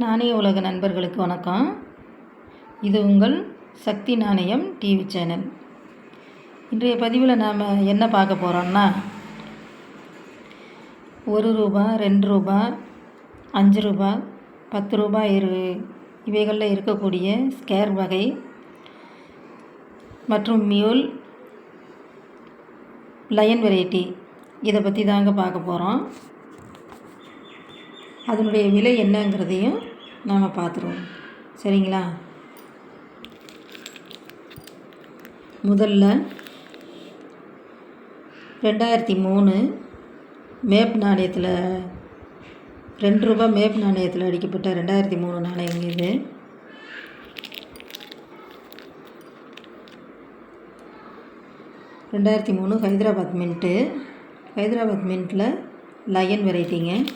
நாணய உலக நண்பர்களுக்கு வணக்கம். இது உங்கள் சக்தி நாணயம் டிவி சேனல். இன்றைய பதிவில் நாம் என்ன பார்க்க போகிறோம்னா ஒரு ரூபா ரெண்டு ரூபா அஞ்சு ரூபா பத்து ரூபாய் இரு இவைகளில் இருக்கக்கூடிய ஸ்கேர் வகை மற்றும் மியூல் லயன் வெரைட்டி. இதை பற்றி தாங்க பார்க்க போகிறோம் அதனுடைய விலை என்னங்கிறதையும் நாம் பார்த்துருவோம். சரிங்களா? முதல்ல ரெண்டாயிரத்தி மூணு மேப் நாணயத்தில் ரெண்டு ரூபா மேப் நாணயத்தில் அடிக்கப்பட்ட ரெண்டாயிரத்தி மூணு நாணயம் இது. ரெண்டாயிரத்தி மூணு ஹைதராபாத் மின்ட்டு. ஹைதராபாத் மின்ட்டில் லயன் வெரைட்டிங்க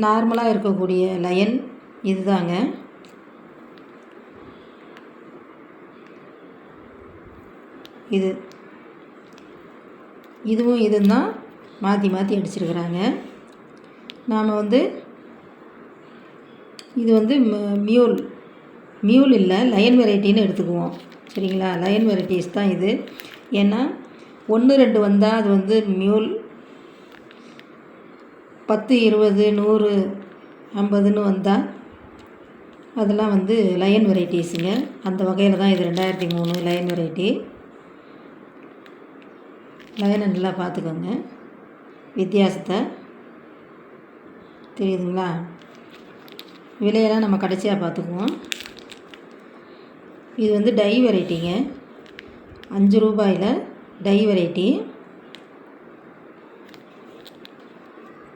நார்மலாக இருக்கக்கூடிய லயன் இதுதாங்க. இது. இதுவும் இதுந்தான் தான் மாற்றி மாற்றி அடிச்சிருக்கிறாங்க. நாம் வந்து இது வந்து ம- மியூல். மியூல் இல்லை லயன் வெரைட்டின்னு எடுத்துக்குவோம். சரிங்களா? லயன் வெரைட்டிஸ் தான் இது. ஏன்னா ஒன்று ரெண்டு வந்தால் அது வந்து மியூல் பத்து இருபது நூறு ஐம்பதுன்னு வந்தால் அதெல்லாம் வந்து லயன் வெரைட்டிஸுங்க அந்த வகையில் தான் இது ரெண்டாயிரத்தி மூணு லயன் வெரைட்டி லயனை நல்லா பார்த்துக்கோங்க. வித்தியாசத்தை. தெரியுதுங்களா? விலையெல்லாம் நம்ம கடைசியாக பார்த்துக்குவோம். இது வந்து டை வெரைட்டிங்க அஞ்சு ரூபாயில் டை வெரைட்டி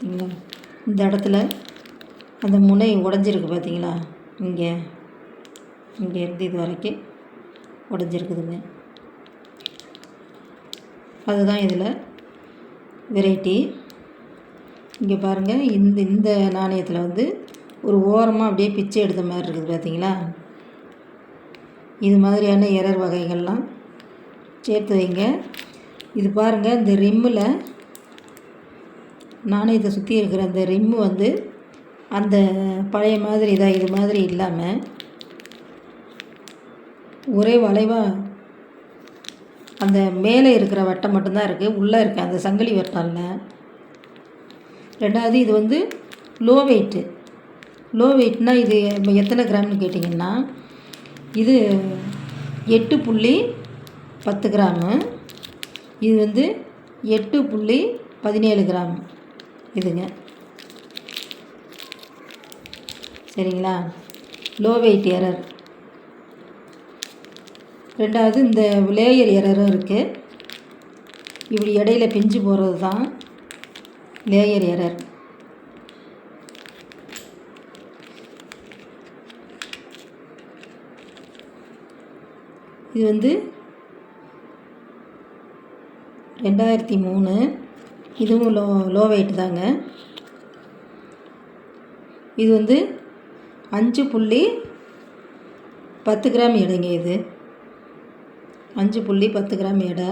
பார்த்தீங்களா? இந்த இடத்துல அந்த முனை உடஞ்சிருக்கு பார்த்தீங்களா? இங்கே. இங்கே இருந்து இது வரைக்கும் உடஞ்சிருக்குதுங்க. அதுதான் இதில் வெரைட்டி. இங்கே பாருங்கள் இந்த இந்த நாணயத்தில் வந்து ஒரு ஓரமாக அப்படியே பிச்சை எடுத்த மாதிரி இருக்குது பார்த்தீங்களா? இது மாதிரியான எரர் வகைகள்லாம் சேர்த்து வைங்க. இது பாருங்கள் இந்த ரிம்மில் நாணயத்தை சுற்றி இருக்கிற அந்த ரிம்மு வந்து அந்த பழைய மாதிரி இதாக இது மாதிரி இல்லாமல் ஒரே வளைவாக அந்த மேலே இருக்கிற வட்டம் மட்டும்தான் இருக்குது உள்ளே இருக்க அந்த சங்கிலி வட்டம் இல்லை ரெண்டாவது இது வந்து லோ வெயிட்டு லோ வெயிட்னால் இது எத்தனை கிராம்னு கேட்டிங்கன்னா இது எட்டு புள்ளி பத்து கிராமு இது வந்து எட்டு புள்ளி பதினேழு கிராம். இதுங்க. சரிங்களா? லோ வெயிட் எரர் ரெண்டாவது இந்த லேயர் எரரும் இருக்குது இப்படி இடையில பிஞ்சு போகிறது தான் லேயர் எரர் இது வந்து ரெண்டாயிரத்தி மூணு. இதுவும் லோ லோ வெயிட் தாங்க. இது வந்து அஞ்சு புள்ளி பத்து கிராம் எடைங்க இது. அஞ்சு புள்ளி பத்து கிராம் எடை.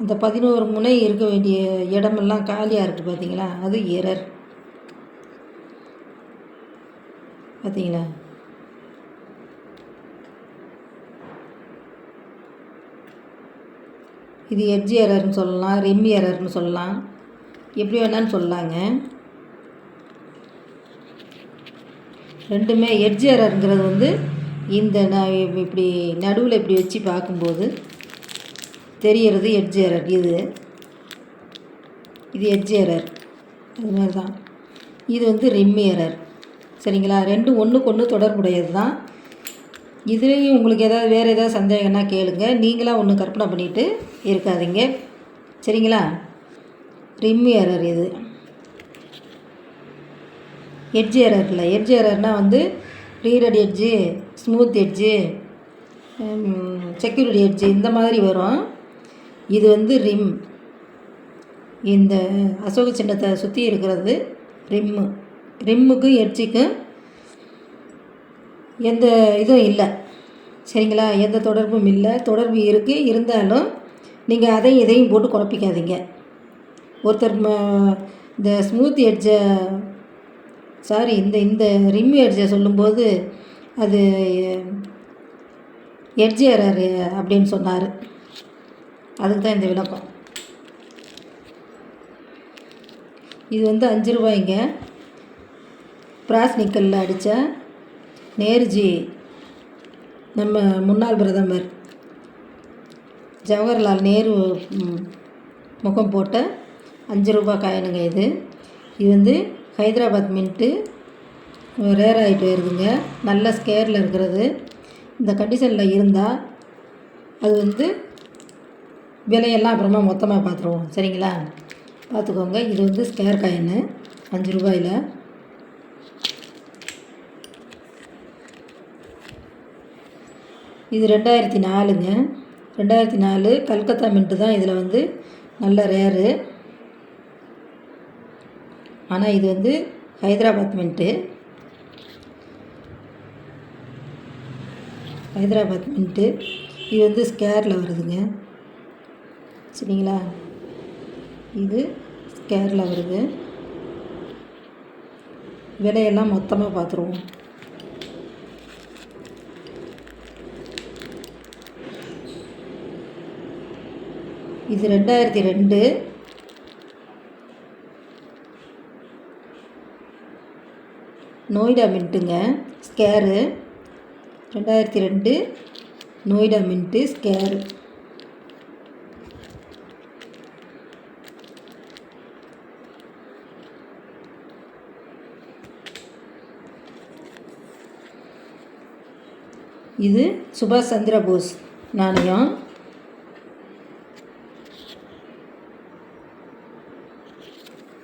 அந்த பதினோரு முனை இருக்க வேண்டிய இடமெல்லாம் காலியாக இருக்குது பார்த்தீங்களா அது எரர். பார்த்தீங்களா இது எட்ஜ் எரர்னு சொல்லலாம் ரிம் எரர்னு சொல்லலாம். எப்படி வேணாலும் சொல்லலாங்க ரெண்டுமே எட்ஜ் எரருங்கிறது வந்து இந்த நான் இப்படி நடுவில் இப்படி வச்சு பார்க்கும்போது தெரிகிறது எட்ஜ் எரர் இது. இது எட்ஜ் எரர் அது மாதிரி தான் இது வந்து ரிம் எரர் சரிங்களா? ரெண்டும் ஒன்றுக்கு ஒன்று தொடர்புடையது தான் இதுலேயும் உங்களுக்கு ஏதாவது வேறு ஏதாவது சந்தேகம்னா கேளுங்க. நீங்களாக ஒன்று கற்பனை பண்ணிட்டு இருக்காதீங்க. சரிங்களா? ரிம் எரர் இது. எட்ஜ் எரரில் இல்லை. எட்ஜ் எரர்னால் வந்து reeded edge smooth edge security edge இந்த மாதிரி வரும். இது வந்து ரிம் இந்த அசோக சின்னத்தை சுற்றி இருக்கிறது ரிம்மு ரிம்முக்கும் எட்ஜுக்கும் எந்த இதுவும் இல்லை. சரிங்களா? எந்த தொடர்பும் இல்லை. தொடர்பு இருக்குது இருந்தாலும் நீங்கள் அதையும் இதையும் போட்டு குழப்பிக்காதீங்க. ஒருத்தர் ம- இந்த ஸ்மூத் எட்ஜை சாரி இந்த இந்த ரிம் எட்ஜை சொல்லும்போது அது எட்ஜ் எரர் அப்படின்னு சொன்னார். அதுக்கு தான் இந்த விளக்கம். இது வந்து அஞ்சு ரூபாய்ங்க. பிராஸ் நிக்கலில் அடித்த நேருஜி நம்ம முன்னாள் பிரதமர் ஜவஹர்லால் நேரு முகம் போட்ட அஞ்சு ரூபாய் காயினுங்க இது. இது வந்து ஹைதராபாத் மின்ட்டு ரேர் ஆகிட்டு வருதுங்க. நல்ல ஸ்கேரில் இருக்கிறது. இந்த கண்டிஷனில் இருந்தால் அது வந்து விலையெல்லாம் அப்புறமா மொத்தமாக பார்த்துருவோம் சரிங்களா? பார்த்துக்கோங்க இது வந்து ஸ்கேர் காயின்னு அஞ்சு ரூபாயில். இது ரெண்டாயிரத்தி நாலுங்க. ரெண்டாயிரத்தி நாலு கல்கத்தா மின்ட்டு தான் இதில் வந்து நல்ல ரேரு ஆனால் இது வந்து ஹைதராபாத் மின்ட்டு ஹைதராபாத் மின்ட்டு இது வந்து ஸ்கேரில் வருதுங்க. சரிங்களா? இது ஸ்கேரில் வருது. விலையெல்லாம் மொத்தமாக பார்த்துருவோம் இது ரெண்டாயிரத்தி ரெண்டு. நோய்டா மின்ட்டுங்க. ஸ்கேரு. ரெண்டாயிரத்தி ரெண்டு. Noida mint scarce. இது சுபாஷ் சந்திர போஸ் நாணயம்.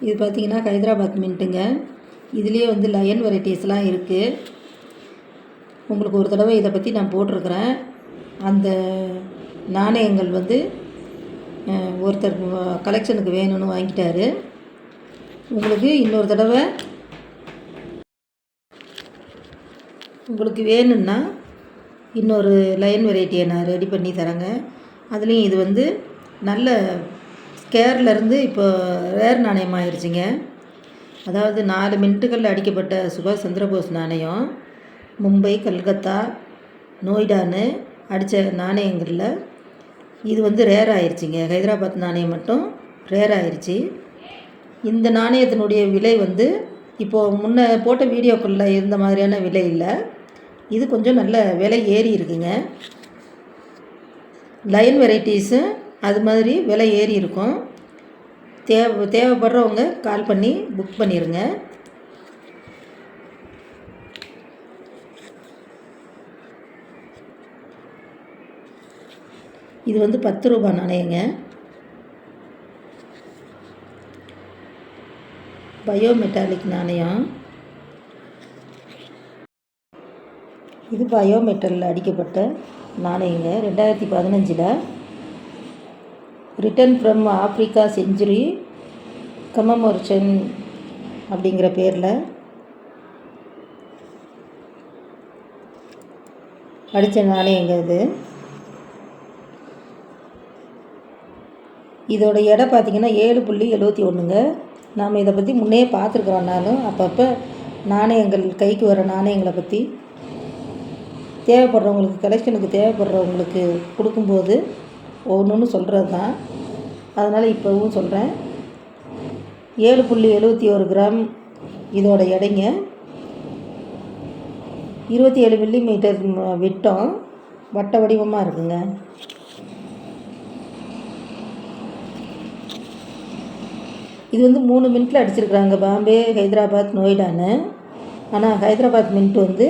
இது பார்த்திங்கன்னா ஹைதராபாத் மின்ட்டுங்க. இதுலேயே வந்து லயன் வெரைட்டிஸ்லாம் இருக்குது உங்களுக்கு ஒரு தடவை இதை பற்றி நான் போட்டிருக்கிறேன். அந்த நாணயங்கள் வந்து ஒருத்தர் கலெக்ஷனுக்கு வேணும்னு வாங்கிட்டாரு. உங்களுக்கு இன்னொரு தடவை உங்களுக்கு வேணும்னா இன்னொரு லயன் வெரைட்டியை நான் ரெடி பண்ணி தரேங்க. அதுலேயும் இது வந்து நல்ல ஸ்கேர்லேருந்து இப்போ ரேர் நாணயம் ஆயிடுச்சிங்க அதாவது நாலு மினிட்டுகளில் அடிக்கப்பட்ட சுபாஷ் சந்திரபோஸ் நாணயம் மும்பை கல்கத்தா நோய்டான்னு அடித்த நாணயங்களில் இது வந்து ரேர் ஆயிடுச்சிங்க ஹைதராபாத் நாணயம் மட்டும் ரேர் ஆயிடுச்சு இந்த நாணயத்தினுடைய விலை வந்து இப்போது முன்ன போட்ட வீடியோக்களில் இருந்த மாதிரியான விலை இல்லை. இது கொஞ்சம் நல்ல விலை ஏறி இருக்குங்க. லைன் வெரைட்டிஸும் அது மாதிரி விலை ஏறி இருக்கும். தேவை தேவைப்படுறவங்க கால் பண்ணி புக் பண்ணிடுங்க இது வந்து பத்து ரூபாய் நாணயங்க பயோமெட்டாலிக் நாணயம் இது பயோமெட்டலில் அடிக்கப்பட்ட நாணயங்க ரெண்டாயிரத்தி பதினஞ்சில். Return from Africa century commemoration அப்படிங்கிற பேரில். அடித்த நாணயங்க இது? இதோட எடை பார்த்தீங்கன்னா ஏழு புள்ளி எழுபத்தி ஒன்றுங்க நாம் இதை பற்றி முன்னே பார்த்துருக்குறோம்னாலும் அப்பப்போ நாணயங்கள் கைக்கு வர நாணயங்களை பற்றி தேவைப்படுறவங்களுக்கு கலெக்ஷனுக்கு தேவைப்படுறவங்களுக்கு கொடுக்கும்போது ஒன்று சொல்கிறது தான். அதனால் இப்போவும் சொல்கிறேன். ஏழு புள்ளி எழுபத்தி ஒரு கிராம் இதோட எடைங்க. இருபத்தி ஏழு மில்லிமீட்டர் விட்டம் வட்ட வடிவமாக இருக்குங்க. இது வந்து மூணு மினிட்டில் அடிச்சிருக்கிறாங்க பாம்பே ஹைதராபாத் நோய்டான்னு. ஆனால் ஹைதராபாத் மின்ட் வந்து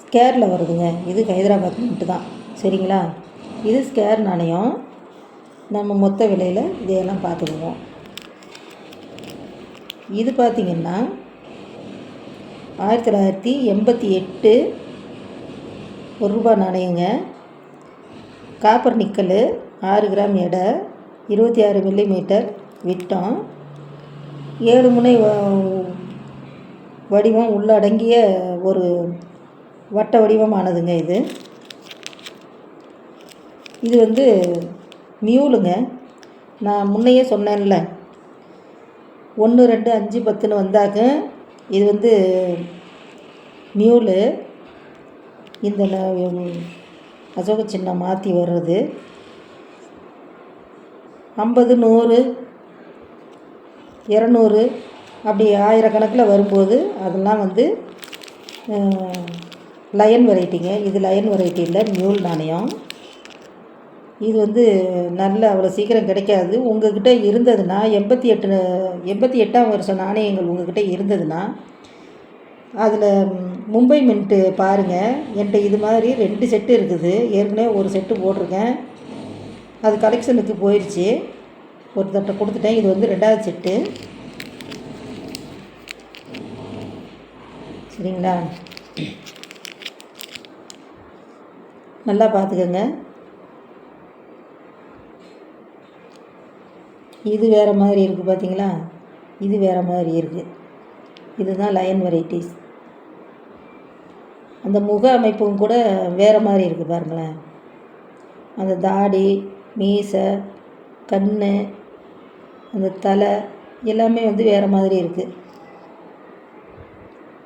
ஸ்கேரில் வருதுங்க. இது ஹைதராபாத் மின்ட்டு தான். சரிங்களா? இது ஸ்கேர் நாணயம் நம்ம மொத்த விலையில் இதையெல்லாம் பார்த்துக்குவோம். இது பார்த்திங்கன்னா ஆயிரத்தி தொள்ளாயிரத்தி எண்பத்தி எட்டு ஒரு ரூபா நாணயங்க காப்பர் நிக்கல் ஆறு கிராம் எடை இருபத்தி ஆறு மில்லிமீட்டர் விட்டம். ஏழு முனை வடிவம் உள்ளடங்கிய ஒரு வட்ட வடிவமானதுங்க இது. இது வந்து மியூலுங்க. நான் முன்னையே சொன்னேன்ல. ஒன்று ரெண்டு அஞ்சு பத்துன்னு வந்தாக்க இது வந்து மியூலு. இந்த அசோக சின்னம் மாற்றி வர்றது. ஐம்பது நூறு இரநூறு அப்படி ஆயிரக்கணக்கில் வரும்போது அதெல்லாம் வந்து லயன் வெரைட்டிங்க. இது லயன் வெரைட்டி இல்லை மியூல் நாணயம். இது வந்து நல்ல அவ்வளோ சீக்கிரம் கிடைக்காது. உங்ககிட்ட இருந்ததுன்னா எண்பத்தி எட்டு எண்பத்தி எட்டாம் வருஷம் நாணயங்கள் உங்ககிட்ட இருந்ததுன்னா அதில் மும்பை மின்ட்டு பாருங்கள் என்கிட்ட இது மாதிரி ரெண்டு செட்டு இருக்குது. ஏற்கனவே ஒரு செட்டு போட்டிருக்கேன். அது கலெக்ஷனுக்கு போயிடுச்சு ஒருத்தர்கிட்ட கொடுத்துட்டேன். இது வந்து ரெண்டாவது செட்டு. சரிங்களா? நல்லா பார்த்துக்கோங்க. இது வேறு மாதிரி இருக்குது பார்த்தீங்களா இது வேறு மாதிரி இருக்குது இதுதான் லயன் வெரைட்டிஸ் அந்த முக அமைப்பும் கூட வேறு மாதிரி இருக்குது பாருங்களேன். அந்த தாடி மீசை கண் அந்த தலை எல்லாமே வந்து வேறு மாதிரி இருக்குது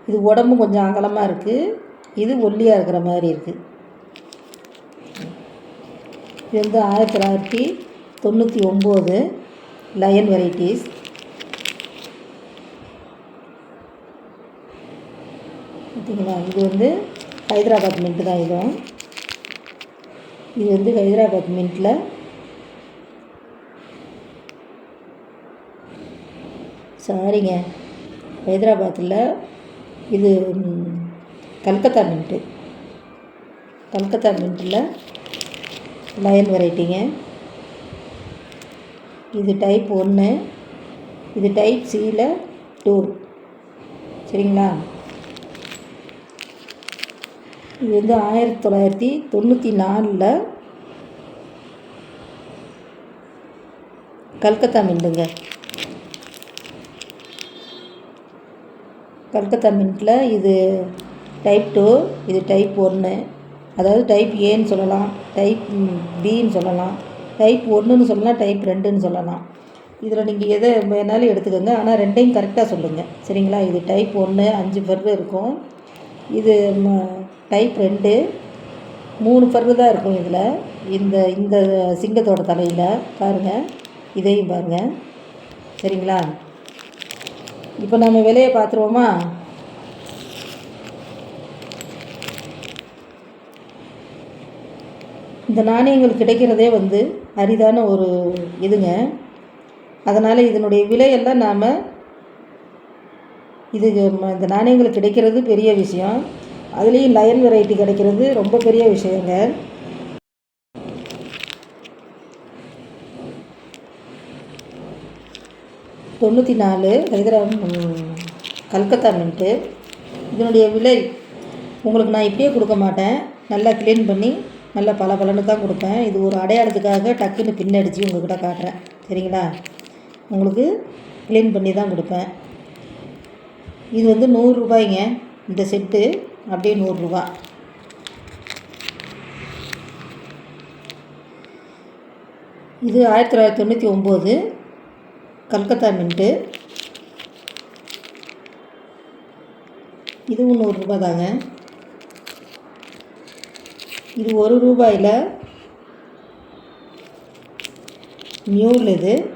இது உடம்பு கொஞ்சம் அகலமாக இருக்குது இது ஒல்லியாக இருக்கிற மாதிரி இருக்குது இது வந்து ஆயிரத்தி தொள்ளாயிரத்தி தொண்ணூற்றி ஒம்பது லயன் வெரைட்டிஸ் பார்த்திங்களா இது வந்து ஹைதராபாத் மின்ட்டு தான் இதுவும் இது வந்து ஹைதராபாத் மின்ட்டில் சாரிங்க ஹைதராபாத்தில் இது கல்கத்தா மின்ட்டு கல்கத்தா மின்ட்டில் லயன் வெரைட்டிங்க இது டைப் ஒன்று இது டைப் சியில் டூ சரிங்களா? இது வந்து ஆயிரத்தி தொள்ளாயிரத்தி தொண்ணூற்றி நாலில் கல்கத்தா மின்ட்டுங்க கல்கத்தா மின்ட்டில் இது டைப் டூ இது டைப் ஒன்று அதாவது டைப் ஏன்னு சொல்லலாம் டைப் பின்னு சொல்லலாம். டைப் ஒன்றுன்னு சொல்லலாம் டைப் ரெண்டுன்னு சொல்லலாம். இதில் நீங்கள் எதை வேணாலும் எடுத்துக்கோங்க. ஆனால் ரெண்டையும் கரெக்டாக சொல்லுங்கள் சரிங்களா? இது டைப் ஒன்று அஞ்சு ஃபர்ரு இருக்கும். இது டைப் ரெண்டு மூணு பர்வு தான் இருக்கும் இதில். இந்த இந்த சிங்கத்தோட தலையில் பாருங்கள் இதையும் பாருங்கள் சரிங்களா? இப்போ நம்ம விலையை பார்த்துருவோமா? இந்த நாணயங்கள் கிடைக்கிறதே வந்து அரிதான ஒரு இதுங்க. அதனால் இதனுடைய விலையெல்லாம் நாம் இது இந்த நாணயங்கள் கிடைக்கிறது பெரிய விஷயம். அதுலேயும் லயன் வெரைட்டி கிடைக்கிறது ரொம்ப பெரிய விஷயங்க. தொண்ணூற்றி நாலு ஹைதராபாத் கல்கத்தா மின்ட்டு இதனுடைய விலை உங்களுக்கு நான் இப்பயே கொடுக்க மாட்டேன். நல்லா க்ளீன் பண்ணி நல்லா பல பலன்னு தான் கொடுப்பேன். இது ஒரு அடையாளத்துக்காக டக்குன்னு பின்னடிச்சு உங்கள்கிட்ட காட்டுறேன். சரிங்களா? உங்களுக்கு க்ளீன் பண்ணி தான் கொடுப்பேன். இது வந்து நூறுரூபாய்ங்க இந்த செட்டு அப்படியே நூறுரூவா இது ஆயிரத்தி தொள்ளாயிரத்தி தொண்ணூற்றி ஒம்பது. கல்கத்தா மின்ட்டு இதுவும் நூறுரூபா தாங்க. இது ஒரு ரூபாயில் மியூல் இது.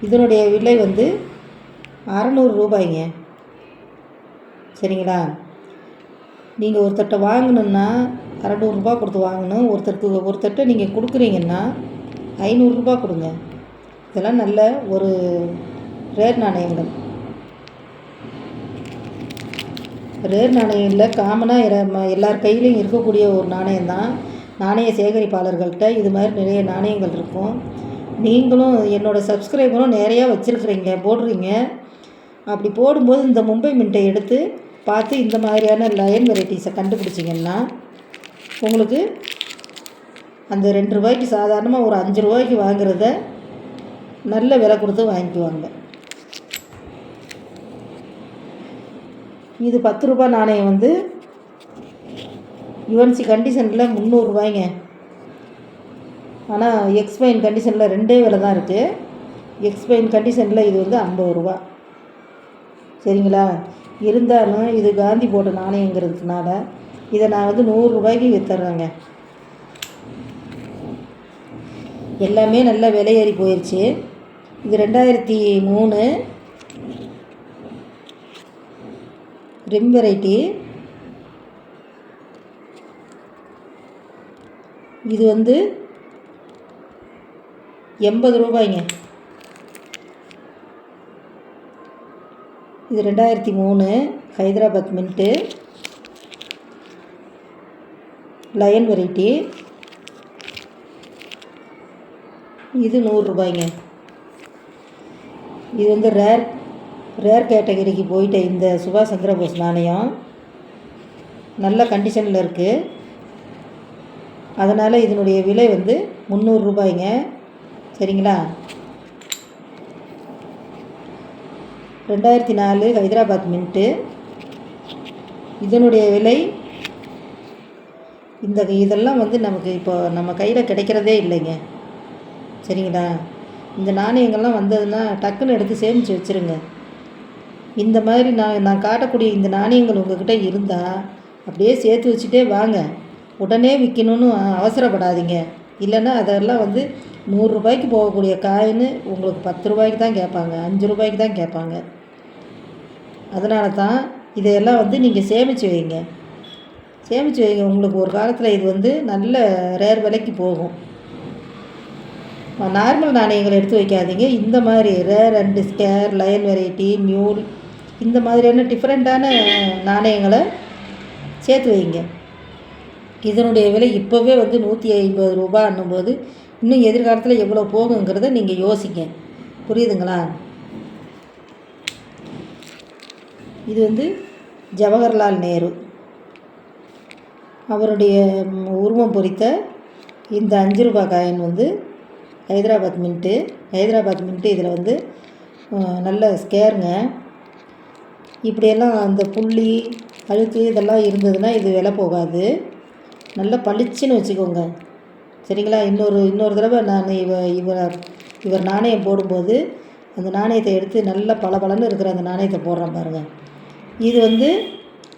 இதனுடைய விலை வந்து அறநூறு ரூபாய்ங்க. சரிங்களா? நீங்கள் ஒருத்தர்கிட்ட வாங்கணுன்னா அறநூறுரூபா கொடுத்து வாங்கணும். ஒருத்தருக்கு ஒருத்தர்கிட்ட நீங்கள் கொடுக்குறீங்கன்னா ஐநூறுரூபா கொடுங்க. இதெல்லாம் நல்ல ஒரு ரேர் நாணயங்கள். ரேர் நாணயம் இல்லை. காமனாக எல்லார் கையிலையும் இருக்கக்கூடிய ஒரு நாணயம் தான் நாணய சேகரிப்பாளர்கள்ட்ட இது மாதிரி நிறைய நாணயங்கள் இருக்கும். நீங்களும் என்னோடய சப்ஸ்கிரைபரும் நிறையா வச்சுருக்குறீங்க போடுறீங்க. அப்படி போடும்போது இந்த மும்பை மின்ட்டை எடுத்து பார்த்து இந்த மாதிரியான லயன் வெரைட்டிஸை கண்டுபிடிச்சிங்கன்னா உங்களுக்கு அந்த ரெண்டு ரூபாய்க்கு சாதாரணமாக ஒரு அஞ்சு ரூபாய்க்கு வாங்குறத நல்ல விலை கொடுத்து வாங்கிக்குவாங்க. இது பத்து ரூபாய் நாணயம் வந்து யுஎன்சி கண்டிஷனில் முந்நூறுரூவாய்ங்க ஆனால் எக்ஸ்பைன் கண்டிஷனில் ரெண்டே விலை தான் இருக்குது எக்ஸ்பைன் கண்டிஷனில் இது வந்து ஐம்பது ரூபா. சரிங்களா? இருந்தாலும் இது காந்தி போட்ட நாணயங்கிறதுனால இதை நான் வந்து நூறுரூபாய்க்கு விற்றுறேங்க எல்லாமே நல்ல விலையேறி போயிடுச்சு இது ரெண்டாயிரத்தி மூணு ரிம் வெரைட்டி இது வந்து எண்பது ரூபாய்ங்க. இது ரெண்டாயிரத்தி மூணு ஹைதராபாத் மின்ட்டு. லயன் வெரைட்டி இது நூறுரூபாய்ங்க இது வந்து ரேர் ரேர் கேட்டகரிக்கு போயிட்ட இந்த சுபாஷ் சந்திரபோஸ் நாணயம் நல்ல கண்டிஷனில் இருக்குது அதனால் இதனுடைய விலை வந்து முந்நூறுரூபாய்ங்க சரிங்களா? ரெண்டாயிரத்தி நாலு ஹைதராபாத் மின்ட்டு. இதனுடைய விலை இந்த இதெல்லாம் வந்து நமக்கு இப்போ நம்ம கையில் கிடைக்கிறதே இல்லைங்க. சரிங்களா? இந்த நாணயங்கள்லாம் வந்ததுன்னா டக்குன்னு எடுத்து சேமித்து வச்சுருங்க. இந்த மாதிரி நான் நான் காட்டக்கூடிய இந்த நாணயங்கள் உங்ககிட்ட இருந்தால் அப்படியே சேர்த்து வச்சுட்டே வாங்க. உடனே விற்கணும்னு அவசரப்படாதீங்க. இல்லைன்னா அதெல்லாம் வந்து நூறுரூபாய்க்கு போகக்கூடிய காயின் உங்களுக்கு பத்து ரூபாய்க்கு தான் கேட்பாங்க அஞ்சு ரூபாய்க்கு தான் கேட்பாங்க. அதனால தான் இதையெல்லாம் வந்து நீங்கள் சேமித்து வைங்க. சேமித்து வைங்க. உங்களுக்கு ஒரு காலத்தில் இது வந்து நல்ல ரேர் விலைக்கு போகும். நார்மல் நாணயங்களை எடுத்து வைக்காதீங்க. இந்த மாதிரி rare and scarce lion variety mule இந்த மாதிரியான டிஃப்ரெண்ட்டான நாணயங்களை சேர்த்து வைங்க. இதனுடைய விலை இப்போவே வந்து நூற்றி ஐம்பது ரூபான்னும் போது இன்னும் எதிர்காலத்தில் எவ்வளோ போகுங்கிறத நீங்கள் யோசிங்க. புரியுதுங்களா? இது வந்து ஜவஹர்லால் நேரு அவருடைய உருவம் பொறித்த இந்த அஞ்சு ரூபாய் காயின் வந்து ஹைதராபாத் மின்ட்டு ஹைதராபாத் மின்ட்டு இதில் வந்து நல்ல ஸ்கேருங்க இப்படியெல்லாம் அந்த புள்ளி அழுக்கு இதெல்லாம் இருந்ததுன்னா இது விலை போகாது. நல்லா பளிச்சுன்னு வச்சுக்கோங்க. சரிங்களா? இன்னொரு இன்னொரு தடவை நான் இவ இவர் இவர் நாணயம் போடும்போது அந்த நாணயத்தை எடுத்து நல்ல பளபளன்னு இருக்கிற அந்த நாணயத்தை போடுறேன் பாருங்கள் இது வந்து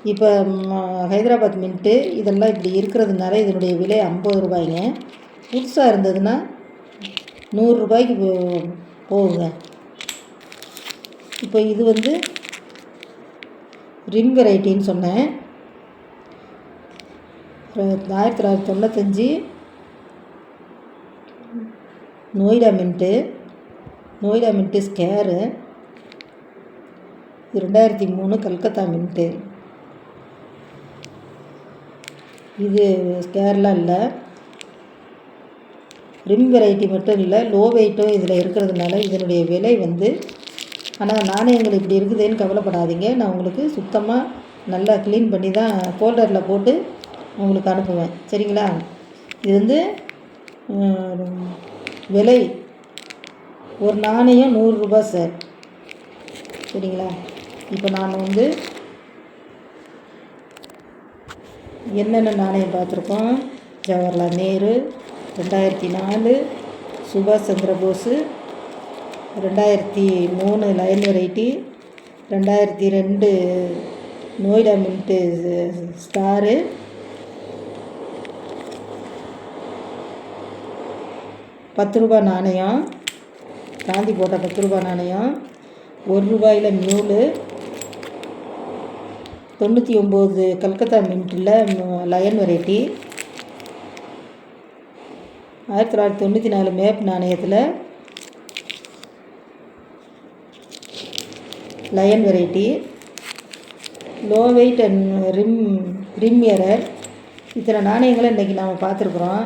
இப்போ ஹைதராபாத் மின்ட்டு இதெல்லாம் இப்படி இருக்கிறதுனால இதனுடைய விலை ஐம்பது ரூபாய்ங்க. புதுசாக இருந்ததுன்னா நூறுரூபாய்க்கு போ- போகுங்க. இப்போ இது வந்து ரிம் வெரைட்டின்னு சொன்னேன். ஆயிரத்தி தொள்ளாயிரத்தி தொண்ணூத்தஞ்சு Noida mint Noida mint square. இது ரெண்டாயிரத்தி மூணு கல்கத்தா மின்ட்டு. இது ஸ்கேர்லாம் இல்லை. ரிம் வெரைட்டி மட்டும் இல்லை லோ வெயிட்டும் இதில் இருக்கிறதுனால இதனுடைய விலை வந்து ஆனால் நாணயங்கள் இப்படி இருக்குதேன்னு கவலைப்படாதீங்க. நான் உங்களுக்கு சுத்தமாக நல்லா க்ளீன் பண்ணி தான் ஃபோல்டரில் போட்டு உங்களுக்கு அனுப்புவேன். சரிங்களா? இது வந்து விலை. ஒரு நாணயம் நூறுரூபா சார் சரிங்களா? இப்போ நான் வந்து என்னென்ன நாணயம் பார்த்துருக்கோம்? ஜவஹர்லால் நேரு ரெண்டாயிரத்தி நாலு சுபாஷ் சந்திர போஸு ரெண்டாயிரத்தி மூணு லயன் வெரைட்டி ரெண்டாயிரத்தி ரெண்டு நோய்டா மின்ட்டு ஸ்டாரு பத்து ரூபாய் நாணயம் காந்தி போட்ட பத்து ரூபாய் நாணயம் ஒரு ரூபாயில் மியூலு தொண்ணூற்றி ஒம்பது கல்கத்தா மின்ட்டில் லயன் வெரைட்டி ஆயிரத்தி தொள்ளாயிரத்தி தொண்ணூற்றி நாலு map நாணயத்தில் lion variety low weight and rim rim error இத்தனை நாணயங்களை இன்றைக்கி நாம் பார்த்துருக்குறோம்.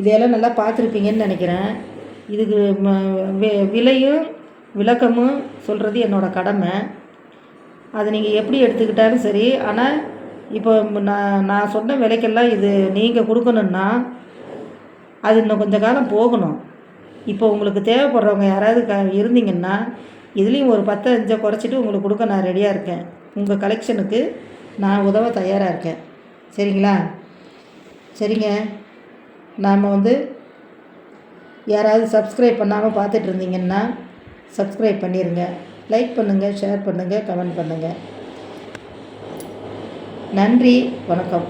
இதையெல்லாம் நல்லா பார்த்துருப்பீங்கன்னு நினைக்கிறேன். இதுக்கு விலையும் விளக்கமும் சொல்கிறது என்னோடய கடமை. அதை நீங்கள் எப்படி எடுத்துக்கிட்டாலும் சரி ஆனால் இப்போ நான் நான் சொன்ன விலைக்கெல்லாம் இது நீங்கள் கொடுக்கணுன்னா அது இன்னும் கொஞ்சம் காலம் போகணும். இப்போ உங்களுக்கு தேவைப்படுறவங்க யாராவது க இருந்தீங்கன்னா இதுலேயும் ஒரு பத்து அஞ்சை குறைச்சிட்டு உங்களுக்கு கொடுக்க நான் ரெடியாக இருக்கேன். உங்கள் கலெக்ஷனுக்கு நான் உதவ தயாராக இருக்கேன். சரிங்களா? சரிங்க. நாம் வந்து யாராவது சப்ஸ்கிரைப் பண்ணாமல் பார்த்துட்டு இருந்தீங்கன்னா சப்ஸ்கிரைப் பண்ணிடுங்க லைக் பண்ணுங்கள் ஷேர் பண்ணுங்கள் கமெண்ட் பண்ணுங்கள் நன்றி வணக்கம்.